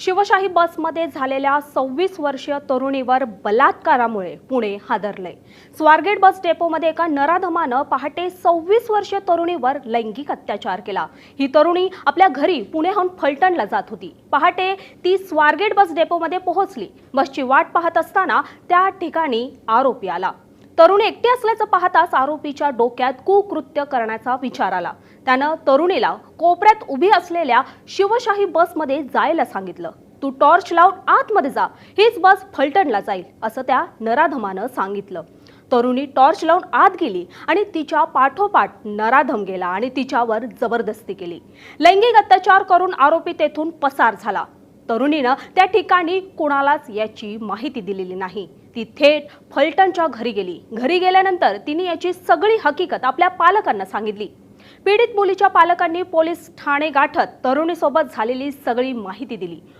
शिवशाही बसमध्ये झालेल्या सव्वीस वर्षीय तरुणीवर बलात्कारामुळे पुणे हादरले. स्वारगेट बस डेपोमध्ये एका नराधमानं पहाटे सव्वीस वर्षीय तरुणीवर लैंगिक अत्याचार केला. ही तरुणी आपल्या घरी पुण्याहून फलटणला जात होती. पहाटे ती स्वारगेट बस डेपोमध्ये पोहोचली. बसची वाट पाहत असताना त्या ठिकाणी आरोपी आला. तरुण एकटी असल्याचं पाहताच आरोपीच्या डोक्यात कुकृत्य करण्याचा विचार आला. त्यानं तरुणीला कोपऱ्यात उभी असलेल्या शिवशाही बसमध्ये जायला सांगितलं. तू टॉर्च लावून आतमध्ये जा. हीच बस फलटणला जाईल असं त्या नराधमानं सांगितलं. तरुणी टॉर्च लावून आत गेली आणि तिच्या पाठोपाठ नराधम गेला आणि तिच्यावर जबरदस्ती केली. लैंगिक अत्याचार करून आरोपी तेथून पसार झाला. तरुणीनं त्या ठिकाणी कुणालाच याची माहिती दिलेली नाही. ती थेट फलटणच्या घरी गेली. घरी गेल्यानंतर तिने याची सगळी हकीकत आपल्या पालकांना सांगितली. पीडित मुलीच्या पालकांनी पोलीस ठाणे गाठत तरुणीसोबत झालेली सगळी माहिती दिली.